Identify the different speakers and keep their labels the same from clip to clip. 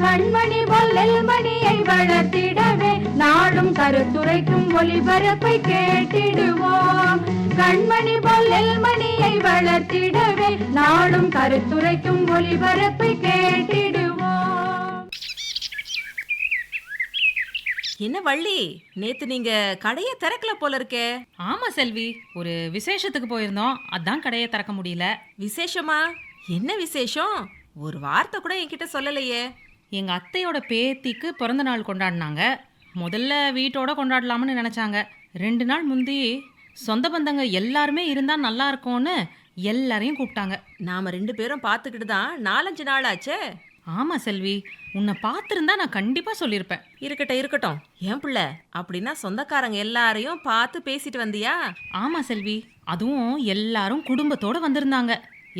Speaker 1: கண்மணி பொல்லல் மணியை வளர்த்திடவே நாடும் கருத்துரைக்கும் ஒளிபரப்பை கேட்டிடுவோம். கண்மணி பொல்லல் மணியை வளர்த்திடவே நாடும் கருத்துரைக்கும் ஒளிபரப்பை கேட்டிடுவோம்.
Speaker 2: என்ன வள்ளி நேத்து நீங்க கடைய திறக்கல போல இருக்கே.
Speaker 3: ஆமா செல்வி ஒரு விசேஷத்துக்கு போயிருந்தோம். அதான் கடையை திறக்க முடியல.
Speaker 2: விசேஷமா? என்ன விசேஷம்? ஒரு வார்த்தை கூட என்கிட்ட சொல்லலையே.
Speaker 3: எங்க அத்தையோட பேத்திக்கு பிறந்த நாள் கொண்டாடினாங்க. முதல்ல வீட்டோட கொண்டாடலாம்னு நினைச்சாங்க. ரெண்டு நாள் முந்தி சொந்த பந்தங்க எல்லாருமே இருந்தா நல்லா இருக்கும்னு எல்லாரையும் கூப்பிட்டாங்க.
Speaker 2: நாம ரெண்டு பேரும் பார்த்துக்கிட்டு தான் நாலஞ்சு நாள் ஆச்சே
Speaker 3: ஆமா செல்வி உன்னை பார்த்துருந்தா நான் கண்டிப்பா சொல்லியிருப்பேன்.
Speaker 2: இருக்கட்டும் இருக்கட்டும். ஏன் புள்ள அப்படின்னா சொந்தக்காரங்க எல்லாரையும் பார்த்து பேசிட்டு வந்தியா?
Speaker 3: ஆமா செல்வி அதுவும் எல்லாரும் குடும்பத்தோட வந்திருந்தாங்க.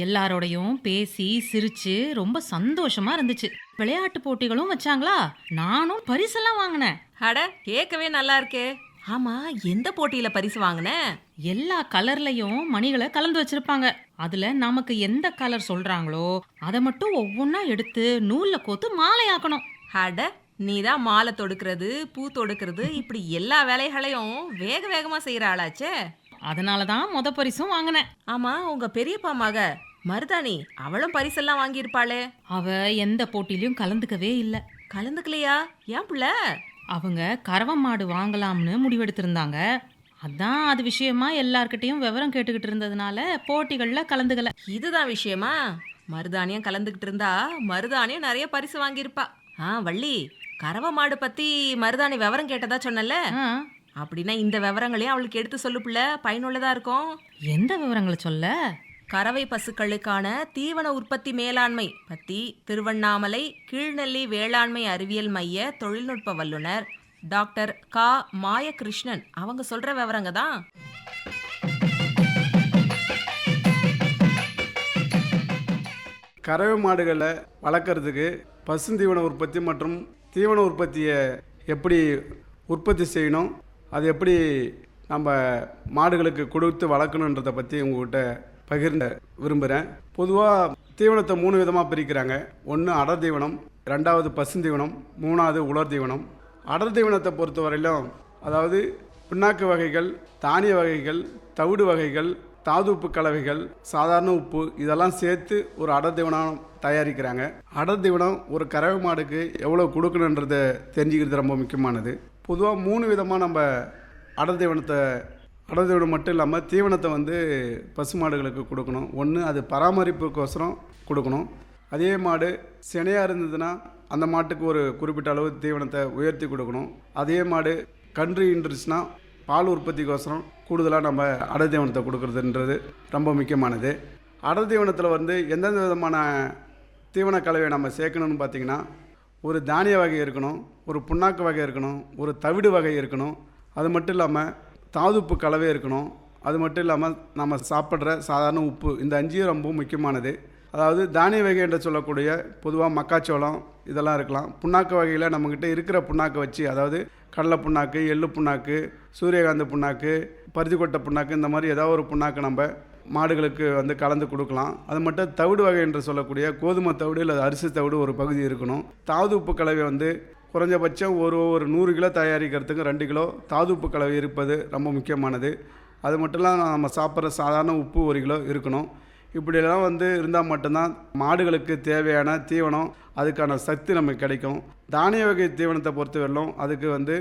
Speaker 3: எல்லாரோடையும் பேசி சிரிச்சு ரொம்ப சந்தோஷமா இருந்துச்சு. விளையாட்டு போட்டிகளும் வச்சாங்களா? நானும் பரிசெல்லாம் வாங்கினேன்.
Speaker 2: அட கேட்கவே நல்லா இருக்கே. ஆமா எந்த போட்டியில பரிசு வாங்கின?
Speaker 3: எல்லா கலர்லயும் மணிகளை கலந்து வச்சிருப்பாங்க. அதுல நமக்கு எந்த கலர் சொல்றாங்களோ அதை மட்டும் ஒவ்வொன்றா எடுத்து நூல்ல கோத்து மாலையாக்கணும்.
Speaker 2: அட நீ தான் மாலை தொடுக்கிறது பூ தொடுக்கிறது இப்படி எல்லா வேலைகளையும் வேக வேகமா செய்யற ஆளாச்சே.
Speaker 3: அதனால தான் முத பரிசும் வாங்கினேன்.
Speaker 2: ஆமா உங்க பெரியப்பா மக மருதாணி அவளும் பரிசெல்லாம் வாங்கியிருப்பாளே.
Speaker 3: அவ எந்த போட்டியிலயும் கலந்துக்கவே இல்லை.
Speaker 2: கலந்துக்கலையா? ஏன் புள்ள?
Speaker 3: அவங்க கறவை மாடு வாங்கலாம்னு முடிவெடுத்திருந்தாங்க. அதான் அது விஷயமா எல்லார்கிட்டயும் விவரம் கேட்டுக்கிட்டு இருந்ததுனால போட்டிகள்ல கலந்துக்கல.
Speaker 2: இதுதான் விஷயமா? மருதாணியம் கலந்துக்கிட்டு இருந்தா மருதாணியம் நிறைய பரிசு வாங்கியிருப்பா. ஆ வள்ளி கறவை மாடு பத்தி மருதாணி விவரம் கேட்டதா சொன்னல அப்படின்னா இந்த விவரங்களையும் அவளுக்கு எடுத்து சொல்லு புள்ள. பயனுள்ளதா இருக்கும்.
Speaker 3: எந்த விவரங்களை சொல்ல?
Speaker 2: கறவை பசுக்களுக்கான தீவன உற்பத்தி மேலாண்மை பத்தி திருவண்ணாமலை கீழ்நெல்லி வேளாண்மை அறிவியல் மைய தொழில்நுட்ப வல்லுனர் டாக்டர் கா. மாயகிருஷ்ணன். அவங்க சொல்ற விவரங்க தான்.
Speaker 4: கறவை மாடுகளை வளர்க்குறதுக்கு பசுந்தீவன உற்பத்தி மற்றும் தீவன உற்பத்தியை எப்படி உற்பத்தி செய்யணும்? அது எப்படி நம்ம மாடுகளுக்கு கொடுத்து வளர்க்கணுன்றதை பற்றி உங்கள்கிட்ட பகிர்ந்த விரும்புகிறேன் பொதுவாக தீவனத்தை மூணு விதமாக பிரிக்கிறாங்க. ஒன்று அடர் தீவனம் ரெண்டாவது பசுந்தீவனம் மூணாவது உலர் தீவனம். அடர் தீவனத்தை பொறுத்தவரையிலும் அதாவது பின்னாக்கு வகைகள் தானிய வகைகள் தவிடு வகைகள் தாது உப்பு கலவைகள் சாதாரண உப்பு இதெல்லாம் சேர்த்து ஒரு அடர் தீவனம் தயாரிக்கிறாங்க. அடர் தீவனம் ஒரு கறவை மாடுக்கு எவ்வளோ கொடுக்கணுன்றதை தெரிஞ்சுக்கிறது ரொம்ப முக்கியமானது. பொதுவாக மூணு விதமாக நம்ம அடர் தீவனத்தை அடர் தீவனம் மட்டும் இல்லாமல் தீவனத்தை வந்து பசு மாடுகளுக்கு கொடுக்கணும். ஒன்று அது பராமரிப்புக்கோசரம் கொடுக்கணும். அதே மாடு சினையாக இருந்ததுன்னா அந்த மாட்டுக்கு ஒரு குறிப்பிட்ட அளவு தீவனத்தை உயர்த்தி கொடுக்கணும். அதே மாடு கன்று ஈன்றுச்சுன்னா பால் உற்பத்திக்கோசரம் கூடுதலாக நம்ம அடர் தீவனத்தை கொடுக்குறதுன்றது ரொம்ப முக்கியமானது. அடர் தீவனத்தில் வந்து எந்தெந்த விதமான தீவன கலவையை நம்ம சேர்க்கணும்னு பார்த்தீங்கன்னா ஒரு தானிய வகை இருக்கணும் ஒரு புண்ணாக்கு வகை இருக்கணும் ஒரு தவிடு வகை இருக்கணும். அது மட்டும் இல்லாமல் தாதுப்பு கலவை இருக்கணும். அது மட்டும் இல்லாமல் நம்ம சாப்பிட்ற சாதாரண உப்பு. இந்த அஞ்சும் ரொம்ப முக்கியமானது. அதாவது தானிய வகை என்று சொல்லக்கூடிய பொதுவாக மக்காச்சோளம் இதெல்லாம் இருக்கலாம். புண்ணாக்கு வகையில் நம்மக்கிட்ட இருக்கிற புண்ணாக்கை வச்சு அதாவது கடலை புண்ணாக்கு எள்ளு புண்ணாக்கு சூரியகாந்த புண்ணாக்கு பருத்திக்கொட்டை புண்ணாக்கு இந்த மாதிரி ஏதாவது ஒரு புண்ணாக்கு நம்ம மாடுகளுக்கு வந்து கலந்து கொடுக்கலாம். அது மட்டும் தவிடு வகை என்று சொல்லக்கூடிய கோதுமை தவிடு இல்லை அரிசி தவிடு ஒரு பகுதி இருக்கணும். தாது உப்பு கலவை வந்து குறைஞ்சபட்சம் ஒரு ஒரு நூறு கிலோ தயாரிக்கிறதுக்கு ரெண்டு கிலோ தாது உப்பு கலவை இருப்பது ரொம்ப முக்கியமானது. அது மட்டும் இல்லாமல் நம்ம சாப்பிட்ற சாதாரண உப்பு ஒரு கிலோ இருக்கணும். இப்படியெல்லாம் வந்து இருந்தால் மட்டும்தான் மாடுகளுக்கு தேவையான தீவனம் அதுக்கான சக்தி நமக்கு கிடைக்கும். தானிய வகை தீவனத்தை பொறுத்தவரையிலும் அதுக்கு வந்து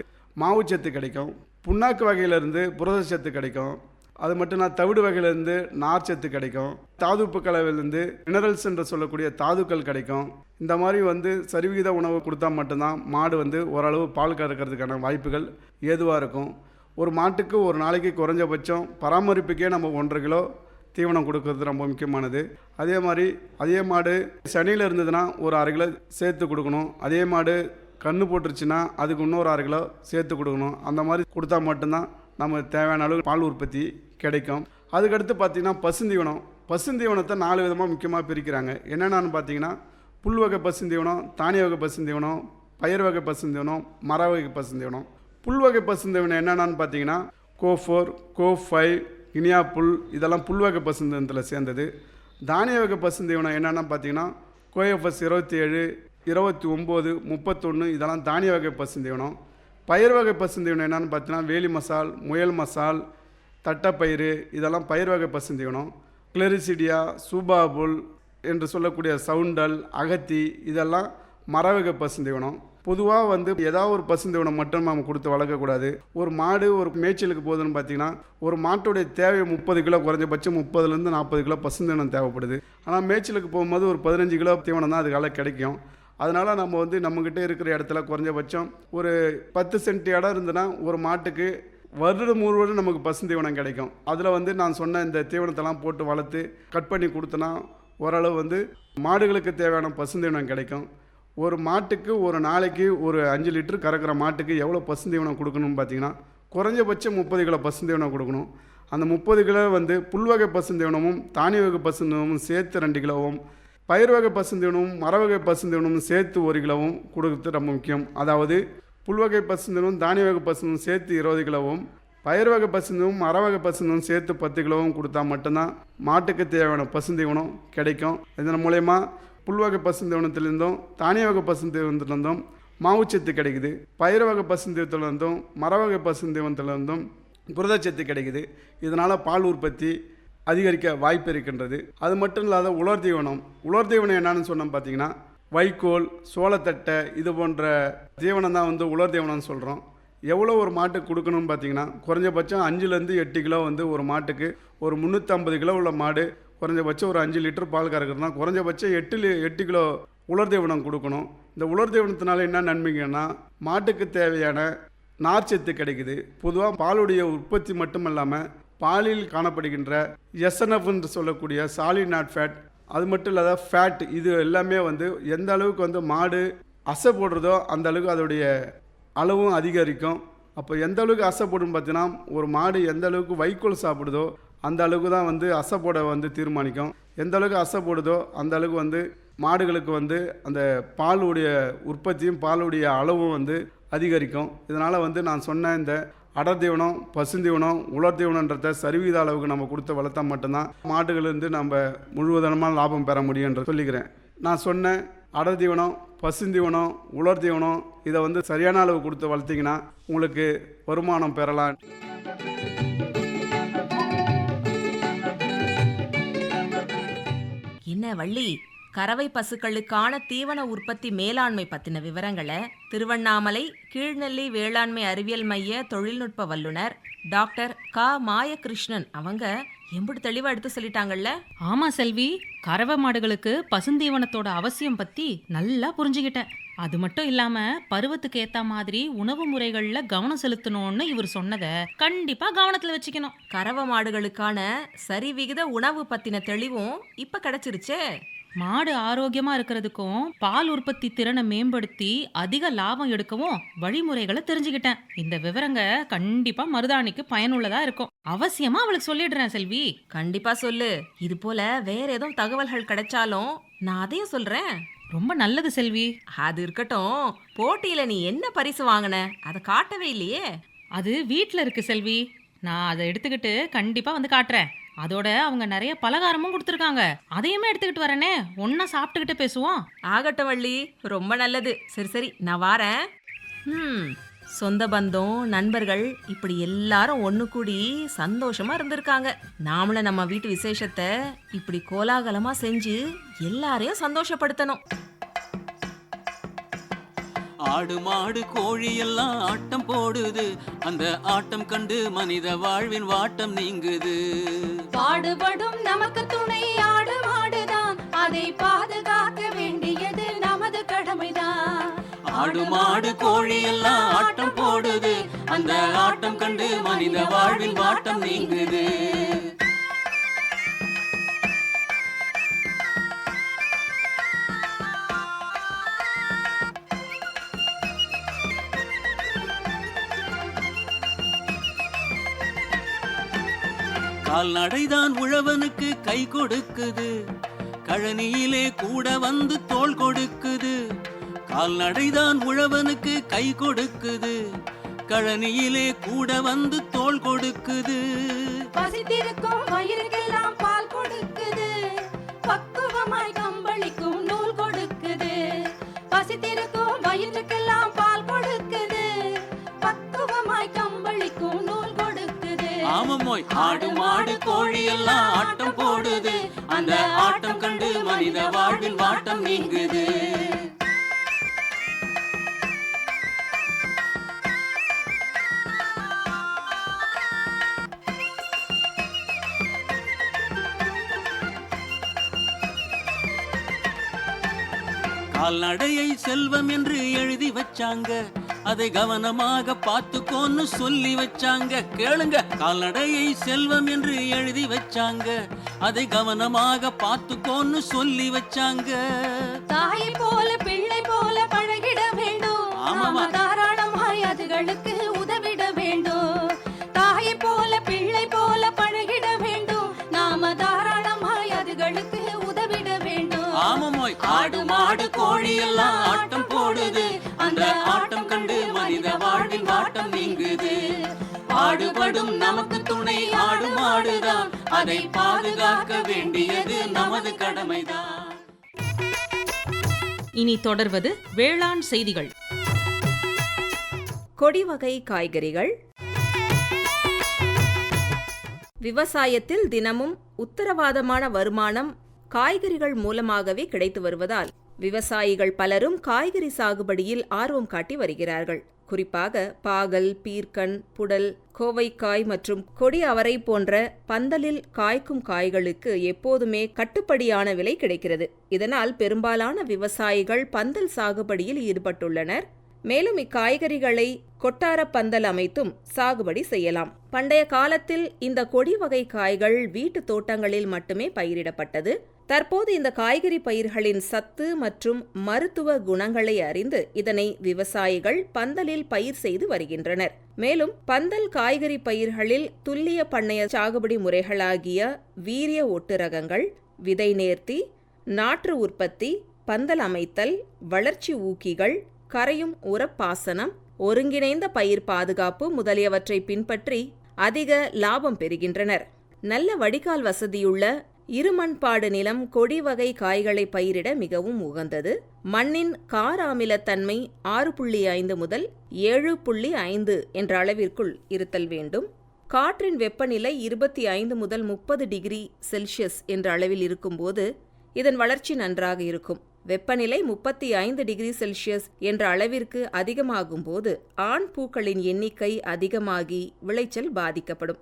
Speaker 4: மாவுச்சத்து கிடைக்கும். புண்ணாக்கு வகையிலேருந்து புரதச்சத்து கிடைக்கும். அது மட்டும் நான் தவிடு வகையிலேருந்து நார்ச்சத்து கிடைக்கும். தாதுப்பு கலவையிலேருந்து மினரல்ஸ் என்று சொல்லக்கூடிய தாதுக்கள் கிடைக்கும். இந்த மாதிரி வந்து சரிவிகித உணவு கொடுத்தா மட்டும்தான் மாடு வந்து ஓரளவு பால் கறக்கிறதுக்கான வாய்ப்புகள் ஏதுவாக இருக்கும். ஒரு மாட்டுக்கு ஒரு நாளைக்கு குறைஞ்சபட்சம் பராமரிப்புக்கே நம்ம ஒன்றரை கிலோ தீவனம் கொடுக்கறது ரொம்ப முக்கியமானது. அதே மாதிரி அதே மாடு சனியில் இருந்ததுன்னா ஒரு அரை கிலோ சேர்த்து கொடுக்கணும். அதே மாடு கன்று போட்டுருச்சுன்னா அதுக்கு இன்னொரு அரை கிலோ சேர்த்து கொடுக்கணும். அந்த மாதிரி கொடுத்தா மட்டும்தான் நம்ம தேவையான அளவு பால் உற்பத்தி கிடைக்கும். அதுக்கடுத்து பார்த்திங்கன்னா பசுந்தீவனம். பசுந்தீவனத்தை நாலு விதமாக முக்கியமாக பிரிக்கிறாங்க. என்னென்னு பார்த்தீங்கன்னா புல் வகை பசுந்தீவனம் தானிய வகை பசுந்தீவனம் பயிர் வகை பசுந்தீவனம் மர வகை பசுந்தீவனம். புல் வகை பசுந்தீவனம் என்னென்னு பார்த்தீங்கன்னா கோ ஃபோர் கோ ஃபைவ் இனியா புல் இதெல்லாம் புல் வகை பசுந்தீவனத்தில் சேர்ந்தது. தானிய வகை பசுந்தீவனம் என்னென்னு பார்த்தீங்கன்னா கோஎஃப்எஸ் இருபத்தி ஏழு இருபத்தி ஒம்பது முப்பத்தொன்று இதெல்லாம் தானிய வகை பசுந்தீவனம். பயிர் வகை பசுந்தீவனம் என்னென்னு பார்த்தீங்கன்னா வேலி மசால் முயல் மசால் தட்டைப்பயிறு இதெல்லாம் பயிர் வகை பசுந்திக்கணும் கிளரிசிடியா சூபாபுல் என்று சொல்லக்கூடிய சவுண்டல் அகத்தி இதெல்லாம் மரவகை பசுந்திக்கணும் பொதுவாக வந்து ஏதாவது ஒரு பசுந்தீவனம் மட்டும் நம்ம கொடுத்து வளர்க்கக்கூடாது. ஒரு மாடு ஒரு மேய்ச்சலுக்கு போகுதுன்னு பார்த்தீங்கன்னா ஒரு மாட்டுடைய தேவை முப்பது கிலோ குறைஞ்சபட்சம் முப்பதுலேருந்து நாற்பது கிலோ பசுந்தீவனம் தேவைப்படுது. ஆனால் மேய்ச்சலுக்கு போகும்போது ஒரு பதினஞ்சு கிலோ தீவனம் தான் அதுக்கால கிடைக்கும். அதனால் நம்ம வந்து நம்மக்கிட்ட இருக்கிற இடத்துல குறைஞ்சபட்சம் ஒரு பத்து சென்ட் இடம் இருந்ததுன்னா ஒரு மாட்டுக்கு வருடம் முழுவதும் நமக்கு பசுந்தீவனம் கிடைக்கும். அதில் வந்து நான் சொன்ன இந்த தீவனத்தெல்லாம் போட்டு வளர்த்து கட் பண்ணி கொடுத்தனா ஓரளவு வந்து மாடுகளுக்கு தேவையான பசுந்தீவனம் கிடைக்கும். ஒரு மாட்டுக்கு ஒரு நாளைக்கு ஒரு அஞ்சு லிட்டர் கறக்கிற மாட்டுக்கு எவ்வளோ பசுந்தீவனம் கொடுக்கணும்னு பார்த்தீங்கன்னா குறைஞ்சபட்சம் முப்பது கிலோ பசுந்தீவனம் கொடுக்கணும். அந்த முப்பது கிலோ வந்து புல்வகை பசுந்தீவனமும் தானிய வகை பசுந்தீவனமும் சேர்த்து ரெண்டு கிலோவும் பயிர் வகை பசுந்தீவனமும் மரவகை பசுந்தீவனமும் சேர்த்து ஒரு கிலோவும் கொடுக்கறது ரொம்ப முக்கியம். அதாவது புல்வகை பசுந்தனும் தானிய வகை பசுந்தும் சேர்த்து இருபது கிலோவும் பயிர் வகை பசுந்தீவனம் அறவகை வகை சேர்த்து பத்து கிலோவும் கொடுத்தா மட்டும்தான் மாட்டுக்கு தேவையான பசுந்தீவனம் கிடைக்கும். இதன் மூலயமா புல்வகை பசுந்தீவனத்திலிருந்தும் தானிய வகை பசுந்தீவனத்திலிருந்தும் மாவுச்சத்து கிடைக்குது. பயிர் வகை பசுந்தீவத்திலிருந்தும் மரவகை பசுந்தீவனத்திலிருந்தும் புரதச்சத்து கிடைக்குது. இதனால் பால் உற்பத்தி அதிகரிக்க வாய்ப்பு இருக்கின்றது. அது மட்டும் இல்லாத உலர் தீவனம். உலர் தீவனம் என்னன்னு சொன்னோம் பார்த்தீங்கன்னா வைக்கோல் சோளத்தட்டை இது போன்ற தீவனம் தான் வந்து உலர் தீவனம்னு சொல்கிறோம் எவ்வளோ ஒரு மாட்டுக்கு கொடுக்கணும்னு பார்த்தீங்கன்னா குறைஞ்சபட்சம் அஞ்சுலேருந்து எட்டு கிலோ வந்து ஒரு மாட்டுக்கு ஒரு முந்நூற்றம்பது கிலோ உள்ள மாடு குறைஞ்சபட்சம் ஒரு அஞ்சு லிட்டர் பால் கறக்குறதுனா குறைஞ்சபட்சம் எட்டு எட்டு கிலோ உலர் தீவனம் கொடுக்கணும். இந்த உலர் தீவனத்தினால என்ன நன்மைங்கன்னா மாட்டுக்கு தேவையான நார்ச்சத்து கிடைக்குது. பொதுவாக பாலுடைய உற்பத்தி மட்டும் இல்லாமல் பாலில் காணப்படுகின்ற எஸ்என்எஃப் என்று சொல்லக்கூடிய சாலிட் நாட் ஃபேட் அது மட்டும் இல்லாத ஃபேட் இது எல்லாமே வந்து எந்த அளவுக்கு வந்து மாடு அசை போடுறதோ அந்த அளவுக்கு அதோடைய அளவும் அதிகரிக்கும். அப்போ எந்த அளவுக்கு அசை போடும் பார்த்தீங்கன்னா ஒரு மாடு எந்த அளவுக்கு வைக்கோல் சாப்பிடுதோ அந்த அளவுக்கு தான் வந்து அசை போட வந்து தீர்மானிக்கும். எந்த அளவுக்கு அசை போடுதோ அந்த அளவுக்கு வந்து மாடுகளுக்கு வந்து அந்த பாலுடைய உற்பத்தியும் பாலுடைய அளவும் வந்து அதிகரிக்கும். இதனால் வந்து நான் சொன்ன இந்த அடர் தீவனம் பசுந்தீவனம் உலர் தீவனன்றத சரிவீத அளவுக்கு நம்ம கொடுத்து வளர்த்தா மட்டும்தான் மாடுகளிலிருந்து நம்ம முழுவதனமாக லாபம் பெற முடியுன்ற சொல்லிக்கிறேன். நான் சொன்ன அடர் தீவனம் பசுந்தீவனம் உலர் தீவனம் இதை வந்து சரியான அளவு கொடுத்து வளர்த்திங்கன்னா உங்களுக்கு வருமானம் பெறலாம்.
Speaker 2: என்ன வள்ளி? கறவை பசுக்களுக்கான தீவன உற்பத்தி மேலாண்மை பத்தின விவரங்களை திருவண்ணாமலை கீழ்நெல்லி வேளாண்மை அறிவியல் மைய தொழில்நுட்ப வல்லுனர் டாக்டர் க. மாயகிருஷ்ணன் அவங்க எம்பிட்டு தெளிவா எடுத்து சொல்லிட்டாங்கல்ல?
Speaker 3: ஆமா செல்வி கறவை மாடுகளுக்கு பசுந்தீவனத்தோட அவசியம் பத்தி நல்லா புரிஞ்சுக்கிட்டேன் அது மட்டும் இல்லாம பருவத்துக்கு ஏத்த மாதிரி உணவு முறைகள்ல கவனம் செலுத்தணும்னு இவர் சொன்னதை கண்டிப்பா கவனத்துல வச்சுக்கணும்.
Speaker 2: கறவை மாடுகளுக்கான சரிவிகித உணவு பத்தின தெளிவும் இப்ப கிடைச்சிருச்சே?
Speaker 3: மாடு ஆரோக்கியமா இருக்கிறதுக்கும் பால் உற்பத்தி திறனை மேம்படுத்தி அதிக லாபம் எடுக்கவும் வழிமுறைகளை தெரிஞ்சுக்கிட்டேன். இந்த விவரங்க கண்டிப்பா மருதாணிக்கு பயனுள்ளதா இருக்கும். அவசியமா அவளுக்கு சொல்லிடுறேன் செல்வி.
Speaker 2: கண்டிப்பா சொல்லு. இது போல வேற எதுவும் தகவல்கள் கிடைச்சாலும் நான் அதையும் சொல்றேன்.
Speaker 3: ரொம்ப நல்லது செல்வி.
Speaker 2: அது இருக்கட்டும். போட்டியில நீ என்ன பரிசு வாங்கின? அதை காட்டவே இல்லையே.
Speaker 3: அது வீட்ல இருக்கு செல்வி. நான் அதை எடுத்துக்கிட்டு கண்டிப்பா வந்து காட்டுறேன். அதோட அவங்க நிறைய பலகாரமும் கொடுத்துருக்காங்க. அதையுமே எடுத்துக்கிட்டு வரேனே. ஒன்னா சாப்பிட்டுக்கிட்டு பேசுவோம்.
Speaker 2: ஆகட்டும் வள்ளி. ரொம்ப நல்லது. சரி சரி. நான் வாரேன். ம் சொந்த பந்தம் நண்பர்கள் இப்படி எல்லாரும் ஒன்று கூடி சந்தோஷமா இருந்திருக்காங்க. நாமளும் நம்ம வீட்டு விசேஷத்தை இப்படி கோலாகலமா செஞ்சு எல்லாரையும் சந்தோஷப்படுத்தணும்.
Speaker 5: ஆடு மாடு கோழி எல்லாம் ஆட்டம் போடுது. அந்த ஆட்டம் கண்டு மனித வாழ்வின் வாட்டம் நீங்குது.
Speaker 1: பாடுபடும் நமக்கு துணை ஆடு மாடுதான். அதை பாதுகாக்க வேண்டியது நமது கடமைதான்.
Speaker 5: ஆடு மாடு கோழி எல்லாம் ஆட்டம் போடுது. அந்த ஆட்டம் கண்டு மனித வாழ்வின் வாட்டம் நீங்குது.
Speaker 6: கால்நடைதான் உழவனுக்கு கை கொடுக்குது. கழனியிலே கூட வந்து தோல் கொடுக்குது. கால்நடைதான் உழவனுக்கு கை கொடுக்குது. கழனியிலே கூட வந்து தோல் கொடுக்குது.
Speaker 1: பசித்திருக்கும் வயிறுக்கெல்லாம் பால் கொடுக்குது. பக்குவமாய் கம்பளிக்கும் நூல் கொடுக்குது. பசித்திருக்கும் வயிற்றுக்கெல்லாம்
Speaker 6: ஆமமோய் ஆடு மாடு கோழி எல்லாம் ஆட்டம் போடுது. அந்த ஆட்டம் கண்டு மனித வாழ்வின் வாட்டம் நீங்குது. கால்நடையை செல்வம் என்று எழுதி வச்சாங்க. அதை கவனமாக பார்த்துக்கோன்னு சொல்லி வச்சாங்க. கேளுங்க கால்நடையை செல்வம் என்று எழுதி வச்சாங்க. அதை கவனமாக பார்த்துக்கோன்னு சொல்லி வச்சாங்க.
Speaker 1: தாயை போல பிள்ளை போல பழகிட வேண்டும்.
Speaker 6: ஆமாமா.
Speaker 1: தாராளமாய் அதுகளுக்கு உதவிட வேண்டும். தாயை போல பிள்ளை போல பழகிட வேண்டும். நாம தாராளமாய் அதுகளுக்கு உதவிட வேண்டும்.
Speaker 6: ஆமமோய் ஆடு மாடு கோழி எல்லாம் ஆட்டம் போடுது. அந்த ஆட்டம் பாடுபடும் நமக்கு துணை ஆடு மாடுதான் அதை பாதுகாக்க வேண்டியது நமது கடமைதான்.
Speaker 3: இனி தொடர்வது வேளாண் செய்திகள்.
Speaker 2: கொடி வகை காய்கறிகள். விவசாயத்தில் தினமும் உத்தரவாதமான வருமானம் காய்கறிகள் மூலமாகவே கிடைத்து வருவதால் விவசாயிகள் பலரும் காய்கறி சாகுபடியில் ஆர்வம் காட்டி வருகிறார்கள். குறிப்பாக பாகல் பீர்க்கன் புடல் கோவைக்காய் மற்றும் கொடி அவரை போன்ற பந்தலில் காய்க்கும் காய்களுக்கு எப்போதுமே கட்டுப்படியான விலை கிடைக்கிறது. இதனால் பெரும்பாலான விவசாயிகள் பந்தல் சாகுபடியில் ஈடுபட்டுள்ளனர். மேலும் இக்காய்கறிகளை கொட்டார பந்தல் அமைத்தும் சாகுபடி செய்யலாம். பண்டைய காலத்தில் இந்த கொடி வகை காய்கள் வீட்டு தோட்டங்களில் மட்டுமே பயிரிடப்பட்டது. தற்போது இந்த காய்கறி பயிர்களின் சத்து மற்றும் மருத்துவ குணங்களை அறிந்து இதனை விவசாயிகள் பந்தலில் பயிர் செய்து வருகின்றனர். மேலும் பந்தல் காய்கறி பயிர்களில் துல்லிய பண்ணைய சாகுபடி முறைகளாகிய வீரிய ஒட்டு ரகங்கள் விதை நேர்த்தி நாற்று உற்பத்தி பந்தல் அமைத்தல் வளர்ச்சி ஊக்கிகள் கரையும் உரப்பாசனம் ஒருங்கிணைந்த பயிர் பாதுகாப்பு முதலியவற்றை பின்பற்றி அதிக லாபம் பெறுகின்றனர். நல்ல வடிகால் வசதியுள்ள இருமண்பாடு நிலம் கொடி வகை காய்களை பயிரிட மிகவும் உகந்தது. மண்ணின் கார அமிலத்தன்மை ஆறு புள்ளி ஐந்து முதல் ஏழு புள்ளி ஐந்து என்ற அளவிற்குள் இருத்தல் வேண்டும். காற்றின் வெப்பநிலை இருபத்தி ஐந்து முதல் முப்பது டிகிரி செல்சியஸ் என்ற அளவில் இருக்கும்போது இதன் வளர்ச்சி நன்றாக இருக்கும். வெப்பநிலை முப்பத்தி ஐந்து டிகிரி செல்சியஸ் என்ற அளவிற்கு அதிகமாகும் போது ஆண் பூக்களின் எண்ணிக்கை அதிகமாகி விளைச்சல் பாதிக்கப்படும்.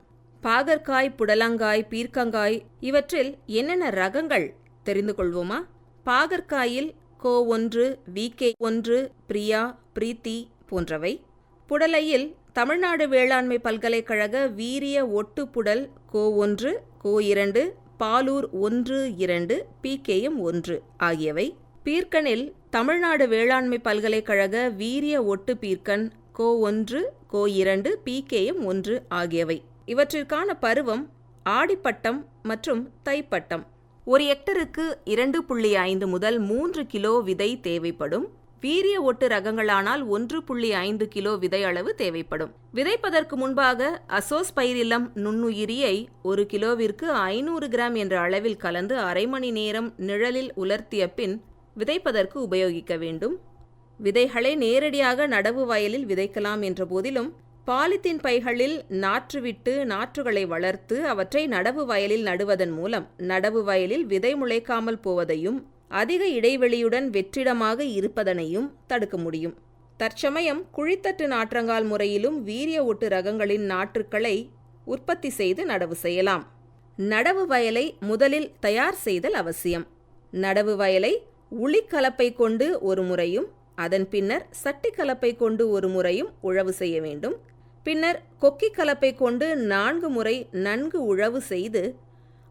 Speaker 2: பாகற்காய் புடலங்காய் பீர்க்கங்காய் இவற்றில் என்னென்ன ரகங்கள் தெரிந்து கொள்வோமா? பாகற்காயில் கோ ஒன்று விகே ஒன்று பிரியா பிரீத்தி போன்றவை. புடலையில் தமிழ்நாடு வேளாண்மை பல்கலைக்கழக வீரிய ஒட்டுப்புடல் கோ ஒன்று கோ இரண்டு பாலூர் ஒன்று இரண்டு பிகேஎம் ஒன்று ஆகியவை. பீர்க்கனில் தமிழ்நாடு வேளாண்மை பல்கலைக்கழக வீரிய ஒட்டு பீர்க்கன் கோ ஒன்று கோ இரண்டு பிகேஎம் ஒன்று ஆகியவை. இவற்றிற்கான பருவம் ஆடிப்பட்டம் மற்றும் தைப்பட்டம். ஒரு ஹெக்டருக்கு இரண்டு புள்ளி ஐந்து முதல் மூன்று கிலோ விதை தேவைப்படும். வீரிய ஒட்டு ரகங்களானால் ஒன்று புள்ளி ஐந்து கிலோ விதை அளவு தேவைப்படும். விதைப்பதற்கு முன்பாக அசோஸ்பைரிலம் நுண்ணுயிரியை ஒரு கிலோவிற்கு ஐநூறு கிராம் என்ற அளவில் கலந்து அரை மணி நேரம் நிழலில் உலர்த்திய பின் விதைப்பதற்கு உபயோகிக்க வேண்டும். விதைகளை நேரடியாக நடவு வயலில் விதைக்கலாம் என்ற போதிலும் பாலித்தீன் பைகளில் நாற்றுவிட்டு நாற்றுகளை வளர்த்து அவற்றை நடவு வயலில் நடுவதன் மூலம் நடவு வயலில் விதை முளைக்காமல் போவதையும் அதிக இடைவெளியுடன் வெற்றிடமாக இருப்பதனையும் தடுக்க முடியும். தற்சமயம் குழித்தட்டு நாற்றங்கால் முறையிலும் வீரிய ஒட்டு ரகங்களின் நாற்றுக்களை உற்பத்தி செய்து நடவு செய்யலாம். நடவு வயலை முதலில் தயார் செய்தல் அவசியம். நடவு வயலை உளிக்கலப்பை கொண்டு ஒரு முறையும் அதன் பின்னர் சட்டி கலப்பை கொண்டு ஒரு முறையும் உழவு செய்ய வேண்டும். பின்னர் கொக்கி கலப்பை கொண்டு நான்கு முறை நன்கு உழவு செய்து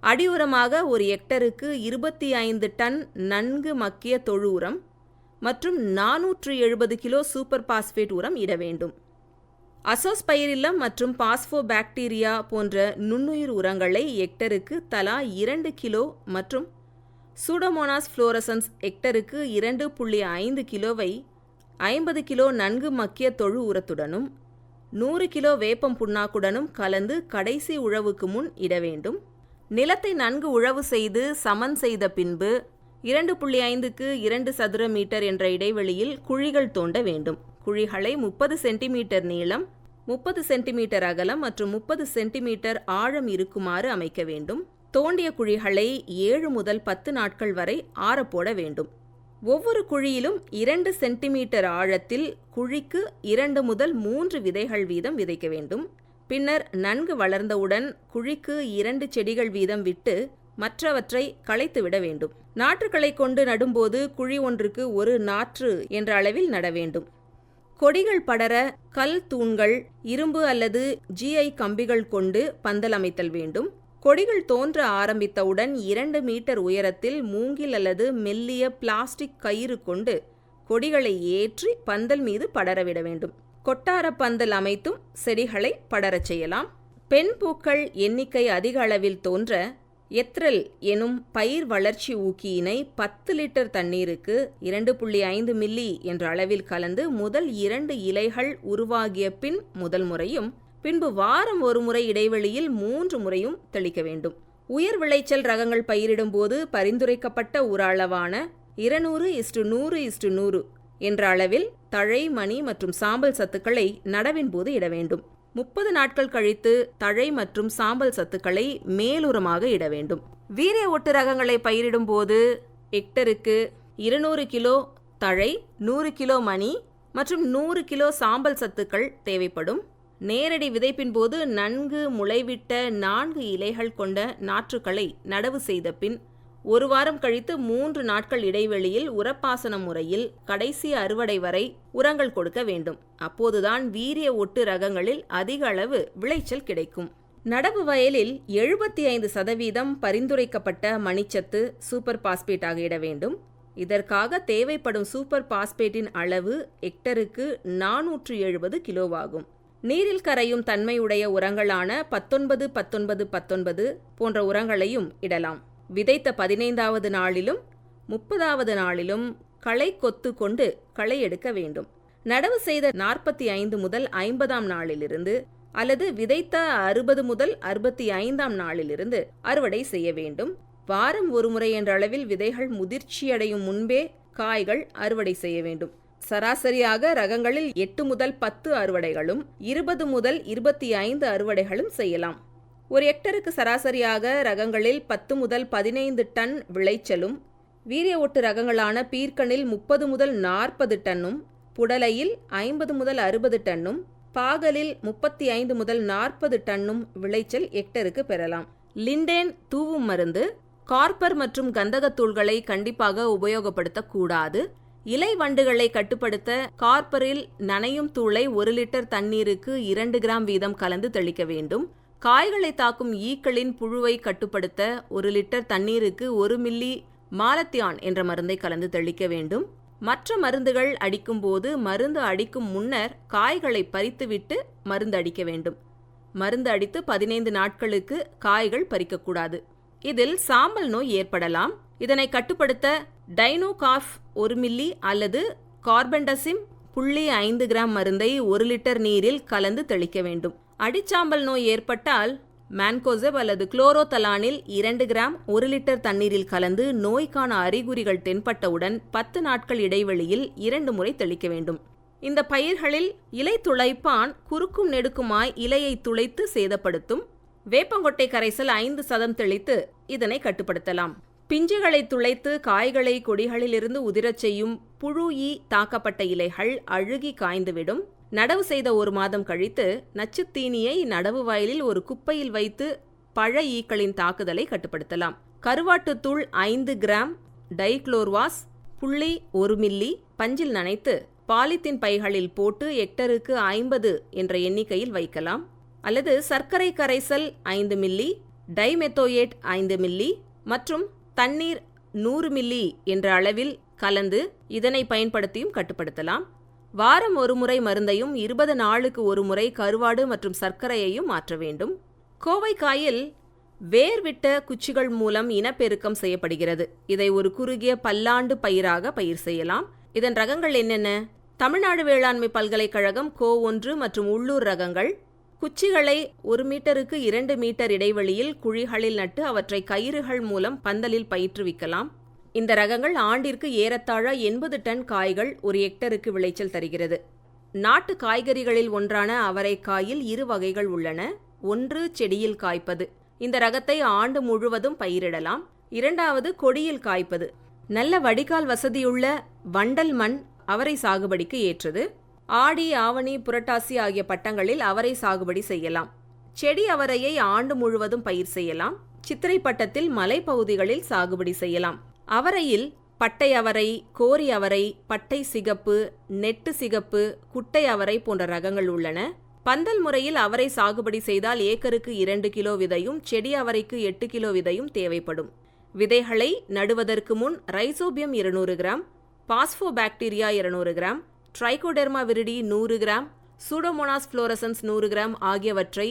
Speaker 2: அடியுரமாக ஒரு ஹெக்டருக்கு இருபத்தி ஐந்து டன் நன்கு மக்கிய தொழு உரம் மற்றும் நானூற்று எழுபது கிலோ சூப்பர் பாஸ்பேட் உரம் இட வேண்டும். அசோஸ்பைரில்லம் மற்றும் பாஸ்போபாக்டீரியா போன்ற நுண்ணுயிர் உரங்களை ஹெக்டருக்கு தலா இரண்டு கிலோ மற்றும் சூடோமோனாஸ் ஃப்ளோரசன்ஸ் ஹெக்டருக்கு இரண்டு புள்ளி ஐந்து கிலோவை ஐம்பது கிலோ நன்கு மக்கிய தொழு உரத்துடனும் நூறு கிலோ வேப்பம் புண்ணாக்குடனும் கலந்து கடைசி உழவுக்கு முன் இட வேண்டும். நிலத்தை நன்கு உழவு செய்து சமன் செய்த பின்பு இரண்டு புள்ளி ஐந்துக்கு இரண்டு சதுர மீட்டர் என்ற இடைவெளியில் குழிகள் தோண்ட வேண்டும். குழிகளை முப்பது சென்டிமீட்டர் நீளம் முப்பது சென்டிமீட்டர் அகலம் மற்றும் முப்பது சென்டிமீட்டர் ஆழம் இருக்குமாறு அமைக்க வேண்டும். தோண்டிய குழிகளை ஏழு முதல் பத்து நாட்கள் வரை ஆறப்போட வேண்டும். ஒவ்வொரு குழியிலும் இரண்டு சென்டிமீட்டர் ஆழத்தில் குழிக்கு இரண்டு முதல் மூன்று விதைகள் வீதம் விதைக்க வேண்டும். பின்னர் நன்கு வளர்ந்தவுடன் குழிக்கு இரண்டு செடிகள் வீதம் விட்டு மற்றவற்றை களைத்துவிட வேண்டும். நாற்றுகளை கொண்டு நடும்போது குழி ஒன்றுக்கு ஒரு நாற்று என்ற அளவில் நட வேண்டும். கொடிகள் படர கல் தூண்கள் இரும்பு அல்லது ஜிஐ கம்பிகள் கொண்டு பந்தல் அமைத்தல் வேண்டும். கொடிகள் தோன்ற ஆரம்பித்தவுடன் இரண்டு மீட்டர் உயரத்தில் மூங்கில் அல்லது மெல்லிய பிளாஸ்டிக் கயிறு கொண்டு கொடிகளை ஏற்றி பந்தல் மீது படரவிட வேண்டும். கொட்டார பந்தல் அமைத்தும் செடிகளை படரச் செய்யலாம். பெண் பூக்கள் எண்ணிக்கை அதிக அளவில் தோன்ற எத்ரல் எனும் பயிர் வளர்ச்சி ஊக்கியினை பத்து லிட்டர் தண்ணீருக்கு இரண்டு புள்ளி ஐந்து மில்லி என்ற அளவில் கலந்து முதல் இரண்டு இலைகள் உருவாகிய பின் முதல் முறையும் பின்பு வாரம் ஒரு முறை இடைவெளியில் மூன்று முறையும் தெளிக்க வேண்டும். உயர் விளைச்சல் ரகங்கள் பயிரிடும்போது பரிந்துரைக்கப்பட்ட உர அளவான இருநூறு இஸ்டு நூறு இஸ்டு நூறு என்ற அளவில் தழை மணி மற்றும் சாம்பல் சத்துக்களை நடவின் போது இட வேண்டும். முப்பது நாட்கள் கழித்து தழை மற்றும் சாம்பல் சத்துக்களை மேலுரமாக இட வேண்டும். வீரிய ஒட்டு ரகங்களை பயிரிடும்போது ஹெக்டருக்கு இருநூறு கிலோ தழை நூறு கிலோ மணி மற்றும் நூறு கிலோ சாம்பல் சத்துக்கள் தேவைப்படும். நேரடி விதைப்பின் போது நன்கு முளைவிட்ட நான்கு இலைகள் கொண்ட நாற்றுக்களை நடவு செய்த பின் ஒரு வாரம் கழித்து மூன்று நாட்கள் இடைவெளியில் உரப்பாசன முறையில் கடைசி அறுவடை வரை உரங்கள் கொடுக்க வேண்டும். அப்போதுதான் வீரிய ஒட்டு ரகங்களில் அதிக அளவு விளைச்சல் கிடைக்கும். நடவு வயலில் எழுபத்தி ஐந்து சதவீதம் பரிந்துரைக்கப்பட்ட மணிச்சத்து சூப்பர் பாஸ்பேட் ஆகிட வேண்டும். இதற்காக தேவைப்படும் சூப்பர் பாஸ்பேட்டின் அளவு ஹெக்டருக்கு நானூற்று எழுபது கிலோவாகும் நீரில் கரையும் தன்மையுடைய உரங்களான பத்தொன்பது பத்தொன்பது பத்தொன்பது போன்ற உரங்களையும் இடலாம். விதைத்த பதினைந்தாவது நாளிலும் முப்பதாவது நாளிலும் களை கொத்து கொண்டு களை எடுக்க வேண்டும். நடவு செய்த நாற்பத்தி ஐந்து முதல் ஐம்பதாம் நாளிலிருந்து அல்லது விதைத்த அறுபது முதல் அறுபத்தி ஐந்தாம் நாளிலிருந்து அறுவடை செய்ய வேண்டும். வாரம் ஒரு முறை என்ற அளவில் விதைகள் முதிர்ச்சியடையும் முன்பே காய்கள் அறுவடை செய்ய வேண்டும். சராசரியாக ரகங்களில் எட்டு முதல் பத்து அறுவடைகளும் இருபது முதல் இருபத்தி ஐந்து அறுவடைகளும் செய்யலாம். ஒரு ஹெக்டருக்கு சராசரியாக ரகங்களில் பத்து முதல் பதினைந்து டன் விளைச்சலும் வீரிய ஒட்டு ரகங்களான பீர்க்கனில் முப்பது முதல் நாற்பது டன்னும் புடலையில் ஐம்பது முதல் அறுபது டன்னும் பாகலில் முப்பத்தி ஐந்து முதல் நாற்பது டன்னும் விளைச்சல் ஹெக்டருக்கு பெறலாம். லிண்டேன் தூவும் மருந்து கார்பர் மற்றும் கந்தகத்தூள்களை கண்டிப்பாக உபயோகப்படுத்தக்கூடாது. இலை வண்டுகளை கட்டுப்படுத்த கார்பரில் நனையும் தூளை ஒரு லிட்டர் தண்ணீருக்கு இரண்டு கிராம் வீதம் கலந்து தெளிக்க வேண்டும். காய்களை தாக்கும் ஈக்களின் புழுவை கட்டுப்படுத்த ஒரு லிட்டர் தண்ணீருக்கு ஒரு மில்லி மாலத்தியான் என்ற மருந்தை கலந்து தெளிக்க வேண்டும். மற்ற மருந்துகள் அடிக்கும்போது மருந்து அடிக்கும் முன்னர் காய்களை பறித்துவிட்டு மருந்து அடிக்க வேண்டும். மருந்து அடித்து பதினைந்து நாட்களுக்கு காய்கள் பறிக்கக்கூடாது. இதில் சாம்பல் நோய் ஏற்படலாம். இதனை கட்டுப்படுத்த டைனோகாஃப் ஒரு மில்லி அல்லது கார்பன்டசிம் புள்ளி ஐந்து கிராம் மருந்தை ஒரு லிட்டர் நீரில் கலந்து தெளிக்க வேண்டும். அடிச்சாம்பல் நோய் ஏற்பட்டால் மான்கோசெப் அல்லது குளோரோதலானில் இரண்டு கிராம் ஒரு லிட்டர் தண்ணீரில் கலந்து நோய்க்கான அறிகுறிகள் தென்பட்டவுடன் பத்து நாட்கள் இடைவெளியில் இரண்டு முறை தெளிக்க வேண்டும். இந்த பயிர்களில் இலை துளைப்பான் குறுக்கும் நெடுக்குமாய் இலையை துளைத்து சேதப்படுத்தும். வேப்பங்கொட்டை கரைசல் ஐந்து சதம் தெளித்து இதனை கட்டுப்படுத்தலாம். பிஞ்சுகளை துளைத்து காய்களை கொடிகளிலிருந்து உதிரச் செய்யும் புழு ஈ தாக்கப்பட்ட இலைகள் அழுகி காய்ந்துவிடும். நடவு செய்த ஒரு மாதம் கழித்து நச்சுத்தீனியை நடவு வயலில் ஒரு குப்பையில் வைத்து பழ ஈக்களின் தாக்குதலை கட்டுப்படுத்தலாம். கருவாட்டுத்தூள் ஐந்து கிராம் டைக்ளோர்வாஸ் புள்ளி ஒரு மில்லி பஞ்சில் நனைத்து பாலித்தீன் பைகளில் போட்டு ஹெக்டருக்கு ஐம்பது என்ற எண்ணிக்கையில் வைக்கலாம். அல்லது சர்க்கரை கரைசல் ஐந்து மில்லி டைமெத்தோயேட் ஐந்து மில்லி மற்றும் தண்ணீர் நூறு மில்லி என்ற அளவில் கலந்து இதனை பயன்படுத்தியும் கட்டுப்படுத்தலாம். வாரம் ஒரு முறை மருந்தையும் இருபது நாளுக்கு ஒரு முறை கருவாடு மற்றும் சர்க்கரையையும் மாற்ற வேண்டும். கோவைக்காயில் வேர்விட்ட குச்சிகள் மூலம் இனப்பெருக்கம் செய்யப்படுகிறது. இதை ஒரு குறுகிய பல்லாண்டு பயிராக பயிர் செய்யலாம். இதன் ரகங்கள் என்னென்ன? தமிழ்நாடு வேளாண்மை பல்கலைக்கழகம் கோ ஒன்று மற்றும் உள்ளூர் ரகங்கள் குச்சிகளை ஒரு மீட்டருக்கு இரண்டு மீட்டர் இடைவெளியில் குழிகளில் நட்டு அவற்றை கயிறுகள் மூலம் பந்தலில் பயிற்றுவிக்கலாம். இந்த ரகங்கள் ஆண்டிற்கு ஏறத்தாழ எண்பது டன் காய்கள் ஒரு ஹெக்டருக்கு விளைச்சல் தருகிறது. நாட்டு காய்கறிகளில் ஒன்றான அவரைக்காயில் இரு வகைகள் உள்ளன. ஒன்று செடியில் காய்ப்பது. இந்த ரகத்தை ஆண்டு முழுவதும் பயிரிடலாம். இரண்டாவது கொடியில் காய்ப்பது. நல்ல வடிகால் வசதியுள்ள வண்டல் மண் அவரை சாகுபடிக்கு ஏற்றது. ஆடி ஆவணி புரட்டாசி ஆகிய பட்டங்களில் அவரை சாகுபடி செய்யலாம். செடி அவரையை ஆண்டு முழுவதும் பயிர் செய்யலாம். சித்திரை பட்டத்தில் மலைப்பகுதிகளில் சாகுபடி செய்யலாம். அவரையில் பட்டை அவரை கோரி அவரை பட்டை சிகப்பு நெட்டு சிகப்பு குட்டை அவரை போன்ற ரகங்கள் உள்ளன. பந்தல் முறையில் அவரை சாகுபடி செய்தால் ஏக்கருக்கு இரண்டு கிலோ விதையும் செடி அவரைக்கு எட்டு கிலோ விதையும் தேவைப்படும். விதைகளை நடுவதற்கு முன் ரைசோபியம் இருநூறு கிராம் பாஸ்போபாக்டீரியா இருநூறு கிராம் ட்ரைகோடெர்மா விரிடி நூறு கிராம் சூடோமோனாஸ் ஃப்ளோரசன்ஸ் நூறு கிராம் ஆகியவற்றை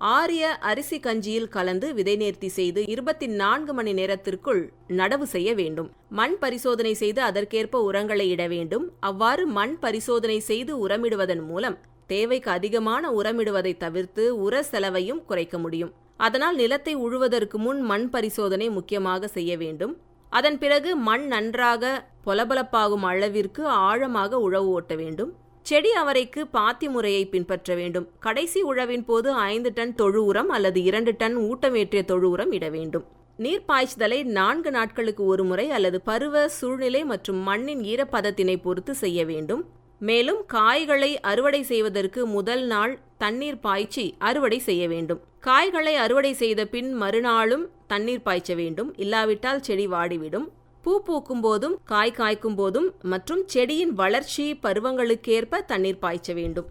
Speaker 2: ஆரிய அரிசி கஞ்சியில் கலந்து விதை நேர்த்தி செய்து இருபத்தி நான்கு மணி நேரத்திற்குள் நடவு செய்ய வேண்டும். மண் பரிசோதனை செய்து அதற்கேற்ப உரங்களை இட வேண்டும். அவ்வாறு மண் பரிசோதனை செய்து உரமிடுவதன் மூலம் தேவைக்கு அதிகமான உரமிடுவதை தவிர்த்து உர செலவையும் குறைக்க முடியும். அதனால் நிலத்தை உழுவதற்கு முன் மண் பரிசோதனை முக்கியமாக செய்ய வேண்டும். அதன் பிறகு மண் நன்றாக பொலபலப்பாகும் அளவிற்கு ஆழமாக உழவு ஓட்ட வேண்டும். செடி அவரைக்கு பாத்தி முறையை பின்பற்ற வேண்டும். கடைசி உழவின் போது ஐந்து டன் தொழு உரம் அல்லது இரண்டு டன் ஊட்டமேற்றிய தொழு உரம் இட வேண்டும். நீர் பாய்ச்சுதலை நான்கு நாட்களுக்கு ஒரு முறை அல்லது பருவ சூழ்நிலை மற்றும் மண்ணின் ஈரப்பதத்தினை பொறுத்து செய்ய வேண்டும். மேலும் காய்களை அறுவடை செய்வதற்கு முதல் நாள் தண்ணீர் பாய்ச்சி அறுவடை செய்ய வேண்டும். காய்களை அறுவடை செய்த பின் மறுநாளும் தண்ணீர் பாய்ச்ச வேண்டும். இல்லாவிட்டால் செடி வாடிவிடும். பூ பூக்கும் போதும் காய் காய்க்கும் போதும் மற்றும் செடியின் வளர்ச்சி பருவங்களுக்கேற்ப தண்ணீர் பாய்ச்ச வேண்டும்.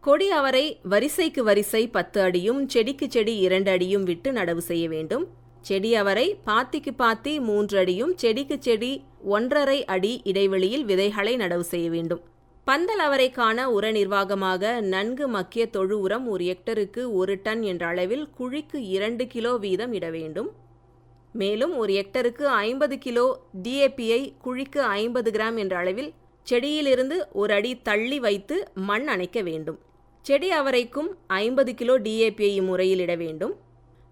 Speaker 2: கொடி அவரை வரிசைக்கு வரிசை பத்து அடியும் செடிக்கு செடி இரண்டு அடியும் விட்டு நடவு செய்ய வேண்டும். செடி அவரை பாத்திக்கு பாத்தி மூன்று அடியும் செடிக்கு செடி ஒன்றரை அடி இடைவெளியில் விதைகளை நடவு செய்ய வேண்டும். பந்தல் அவரைக்கான உர நிர்வாகமாக நன்கு மக்கிய தொழு உரம் ஒரு ஹெக்டருக்கு ஒரு டன் என்ற அளவில் குழிக்கு இரண்டு கிலோ வீதம் இட வேண்டும். மேலும் ஒரு ஹெக்டருக்கு ஐம்பது கிலோ டிஏபியை குழிக்கு ஐம்பது கிராம் என்ற அளவில் செடியிலிருந்து ஒரு அடி தள்ளி வைத்து மண் அணைக்க வேண்டும். செடி அவரைக்கும் ஐம்பது கிலோ டிஏபியை இம்முறையில் இட வேண்டும்.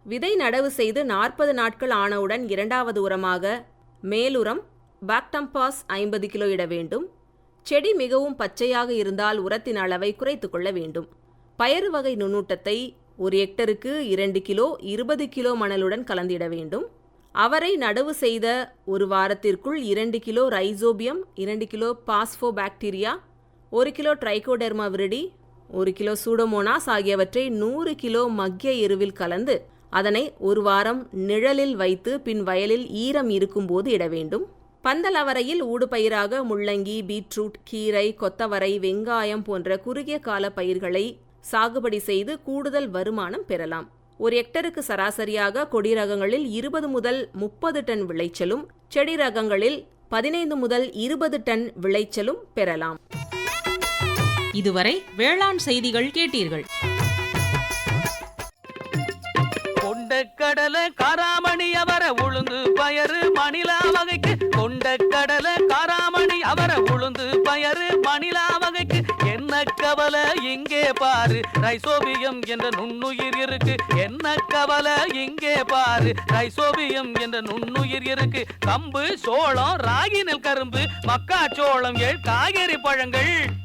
Speaker 2: விதை நடவு செய்து நாற்பது நாட்கள் ஆனவுடன் இரண்டாவது உரமாக மேலுரம் பாக்டம்பாஸ் ஐம்பது கிலோ இட வேண்டும். செடி மிகவும் பச்சையாக இருந்தால் உரத்தின் அளவை குறைத்து கொள்ள வேண்டும். பயறு வகை நுண்ணூட்டத்தை ஒரு ஹெக்டருக்கு இரண்டு கிலோ இருபது கிலோ மணலுடன் கலந்திட வேண்டும். அவரை நடவு செய்த ஒரு வாரத்திற்குள் இரண்டு கிலோ ரைசோபியம் இரண்டு கிலோ பாஸ்போபாக்டீரியா ஒரு கிலோ ட்ரைகோடெர்மா விரிடி ஒரு கிலோ சூடோமோனாஸ் ஆகியவற்றை நூறு கிலோ மக்கிய எருவில் கலந்து அதனை ஒரு வாரம் நிழலில் வைத்து பின் வயலில் ஈரம் இருக்கும்போது இட வேண்டும் பந்தல் அவரையில் ஊடுபயிராக முள்ளங்கி பீட்ரூட் கீரை கொத்தவரை வெங்காயம் போன்ற குறுகிய கால பயிர்களை சாகுபடி செய்து கூடுதல் வருமானம் பெறலாம். ஒரு ஹெக்டருக்கு சராசரியாக கொடி ரகங்களில் இருபது முதல் முப்பது டன் விளைச்சலும் செடி ரகங்களில் பதினைந்து முதல் இருபது டன் விளைச்சலும் பெறலாம்.
Speaker 3: இதுவரை வேளாண் செய்திகள் கேட்டீர்கள்.
Speaker 5: கொண்ட கடலை காராமணி அவர உளுந்து பயறு மணிலா கொண்ட கடலை காராமணி அவரை உளுந்து பயறு மணிலா வகைக்கு. என்ன கவலை? இங்கே பாரு. ரைசோபியம் என்ற நுண்ணுயிர் இருக்கு. என்ன கவலை? இங்கே பாரு. ரைசோபியம் என்ற நுண்ணுயிர் இருக்கு. கம்பு சோளம் ராகி நெல் கரும்பு மக்காச்சோளம் ஏழ் காய்கறி பழங்கள்.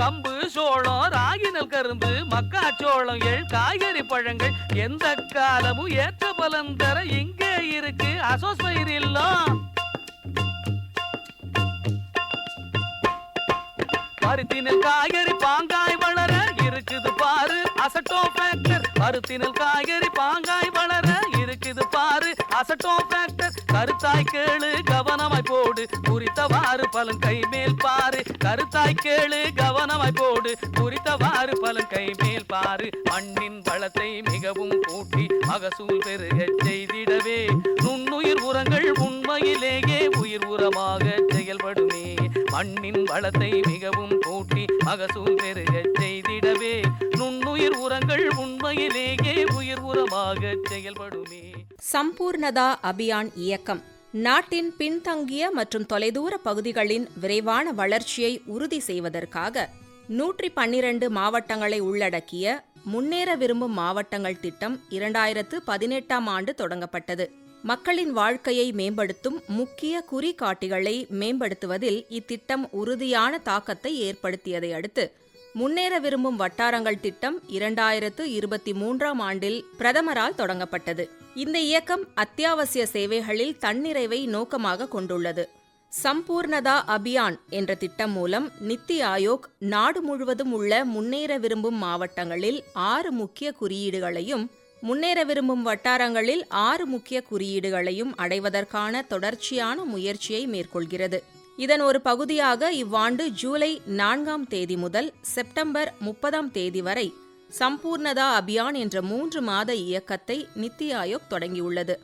Speaker 5: கம்பு சோளம் ராகினல் நெல் கரும்பு மக்காச்சோளம் எள் காய்கறி பழங்கள். எந்த காலமும் ஏற்ற பலன் தர இங்கே இருக்கு. அசோஸ் பயிர் இல்லம். பருத்தினில் காய்கறி பாங்காய் வளர இருக்குது பாரு. அசட்டோ ஃபேக்டர் பருத்தினில் காய்கறி பாங்காய் வளர இருக்குது பாரு. அசட்டோ ஃபேக்டர் கருத்தாய் கேளு கவனமாய் போடு. குறித்தவாறு பலன் கை மேல் கருத்தாய் கேளு கவனமாய் போடு. குறித்தவாறு பலன் கை மேல் பாரு. மண்ணின் வளத்தை மிகவும் கூட்டி மகசூல் பெருக செய்திடவே. நுண்ணுயிர் உரங்கள் உண்மையிலேயே உயிர் உரமாக செயல்படுமே. மண்ணின் வளத்தை மிகவும் கூட்டி மகசூல் பெருக செய்திடவே. நுண்ணுயிர் உரங்கள் உண்மையிலேயே உயிர் உரமாக செயல்படுமே.
Speaker 2: சம்பூர்ணதா அபியான் இயக்கம். நாட்டின் பின்தங்கிய மற்றும் தொலைதூர பகுதிகளின் விரைவான வளர்ச்சியை உறுதி செய்வதற்காக நூற்றி பன்னிரண்டு மாவட்டங்களை உள்ளடக்கிய முன்னேற விரும்பும் மாவட்டங்கள் திட்டம் இரண்டாயிரத்து பதினெட்டாம் ஆண்டு தொடங்கப்பட்டது. மக்களின் வாழ்க்கையை மேம்படுத்தும் முக்கிய குறிகாட்டிகளை மேம்படுத்துவதில் இத்திட்டம் உறுதியான தாக்கத்தை ஏற்படுத்தியதை அடுத்து முன்னேற விரும்பும் வட்டாரங்கள் திட்டம் இரண்டாயிரத்து இருபத்தி மூன்றாம் ஆண்டில் பிரதமரால் தொடங்கப்பட்டது. இந்த இயக்கம் அத்தியாவசிய சேவைகளில் தன்னிறைவை நோக்கமாக கொண்டுள்ளது. சம்பூர்ணதா அபியான் என்ற திட்டம் மூலம் நித்தி ஆயோக் நாடு முழுவதும் உள்ள முன்னேற விரும்பும் மாவட்டங்களில் ஆறு முக்கிய குறியீடுகளையும் முன்னேற விரும்பும் வட்டாரங்களில் ஆறு முக்கிய குறியீடுகளையும் அடைவதற்கான தொடர்ச்சியான முயற்சியை மேற்கொள்கிறது. இதன் ஒரு பகுதியாக இவ்வாண்டு ஜூலை நான்காம் தேதி முதல் செப்டம்பர் முப்பதாம் தேதி வரை சம்பூர்ணதா அபியான் என்ற மூன்று மாத இயக்கத்தை நித்தி ஆயோக் தொடங்கியுள்ளது.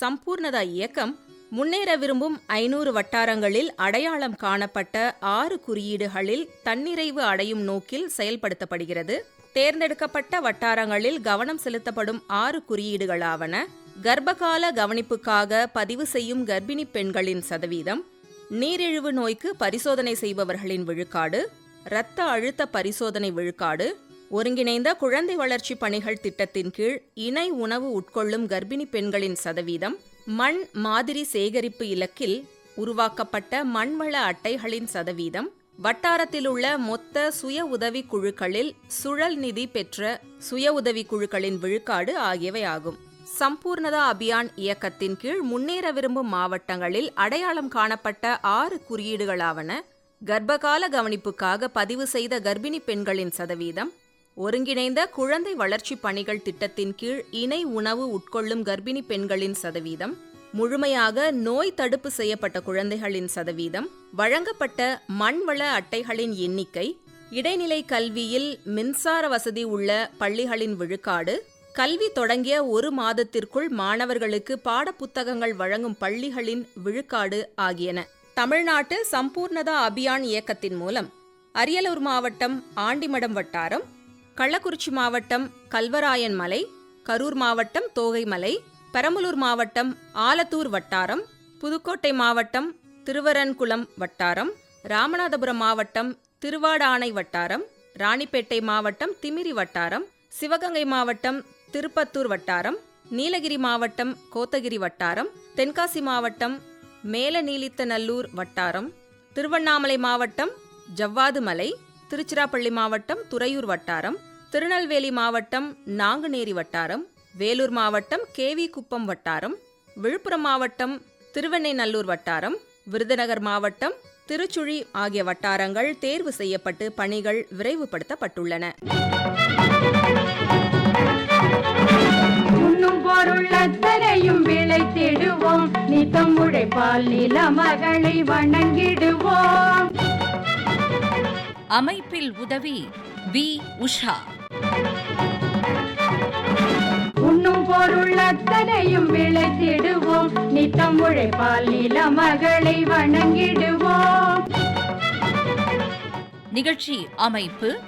Speaker 2: சம்பூர்ணதா இயக்கம் முன்னேற விரும்பும் ஐநூறு வட்டாரங்களில் அடையாளம் காணப்பட்ட ஆறு குறியீடுகளில் தன்னிறைவு அடையும் நோக்கில் செயல்படுத்தப்படுகிறது. தேர்ந்தெடுக்கப்பட்ட வட்டாரங்களில் கவனம் செலுத்தப்படும் ஆறு குறியீடுகளாவன கர்ப்பகால கவனிப்புக்காக பதிவு செய்யும் கர்ப்பிணி பெண்களின் சதவீதம் நீரிழிவு நோய்க்கு பரிசோதனை செய்பவர்களின் விழுக்காடு இரத்த அழுத்த பரிசோதனை விழுக்காடு ஒருங்கிணைந்த குழந்தை வளர்ச்சி பணிகள் திட்டத்தின் கீழ் இணை உணவு உட்கொள்ளும் கர்ப்பிணி பெண்களின் சதவீதம் மண் மாதிரி சேகரிப்பு இலக்கில் உருவாக்கப்பட்ட மண்வள அட்டைகளின் சதவீதம் வட்டாரத்தில் உள்ள மொத்த சுய உதவி குழுக்களில் சுழல் நிதி பெற்ற சுய உதவி குழுக்களின் விழுக்காடு ஆகியவை ஆகும். சம்பூர்ணதா அபியான் இயக்கத்தின் கீழ் முன்னேற விரும்பும் மாவட்டங்களில் அடையாளம் காணப்பட்ட ஆறு குறியீடுகளாவன கர்ப்பகால கவனிப்புக்காக பதிவு செய்த கர்ப்பிணி பெண்களின் சதவீதம் ஒருங்கிணைந்த குழந்தை வளர்ச்சி பணிகள் திட்டத்தின் கீழ் இணை உணவு உட்கொள்ளும் கர்ப்பிணி பெண்களின் சதவீதம் முழுமையாக நோய் தடுப்பு செய்யப்பட்ட குழந்தைகளின் சதவீதம் வழங்கப்பட்ட மண்வள அட்டைகளின் எண்ணிக்கை இடைநிலை கல்வியில் மின்சார வசதி உள்ள பள்ளிகளின் விழுக்காடு கல்வி தொடங்கிய ஒரு மாதத்திற்குள் மாணவர்களுக்கு பாடப்புத்தகங்கள் வழங்கும் பள்ளிகளின் விழுக்காடு ஆகியன. தமிழ்நாட்டு சம்பூர்ணதா அபியான் இயக்கத்தின் மூலம் அரியலூர் மாவட்டம் ஆண்டிமடம் வட்டாரம் கள்ளக்குறிச்சி மாவட்டம் கல்வராயன் மலை கரூர் மாவட்டம் தோகைமலை பெரம்பலூர் மாவட்டம் ஆலத்தூர் வட்டாரம் புதுக்கோட்டை மாவட்டம் திருவரன்குளம் வட்டாரம் ராமநாதபுரம் மாவட்டம் திருவாடானை வட்டாரம் ராணிப்பேட்டை மாவட்டம் திமிரி வட்டாரம் சிவகங்கை மாவட்டம் திருப்பத்தூர் வட்டாரம் நீலகிரி மாவட்டம் கோத்தகிரி வட்டாரம் தென்காசி மாவட்டம் மேலநீலித்தநல்லூர் வட்டாரம் திருவண்ணாமலை மாவட்டம் ஜவ்வாது மலை திருச்சிராப்பள்ளி மாவட்டம் துறையூர் வட்டாரம் திருநெல்வேலி மாவட்டம் நாங்குநேரி வட்டாரம் வேலூர் மாவட்டம் கேவி குப்பம் வட்டாரம் விழுப்புரம் மாவட்டம் திருவெண்ணைநல்லூர் வட்டாரம் விருதுநகர் மாவட்டம் திருச்சுழி ஆகிய வட்டாரங்கள் தேர்வு செய்யப்பட்டு பணிகள் விரைவுபடுத்தப்பட்டுள்ளன.
Speaker 7: உண்ணும் பொருள் அத்தனையும் விளைத்திடுவோம் நித்தம் உழைப்பால் நில மகளை வணங்கிடுவோம்.
Speaker 8: அமைப்பில் உதவி வி. உஷா.
Speaker 7: உண்ணும் பொருள் அத்தனையும் விளைத்திடுவோம் நித்தம் உழைப்பால் நில மகளை வணங்கிடுவோம்.
Speaker 8: நிகழ்ச்சி அமைப்பு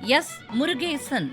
Speaker 8: எஸ். முருகேசன்.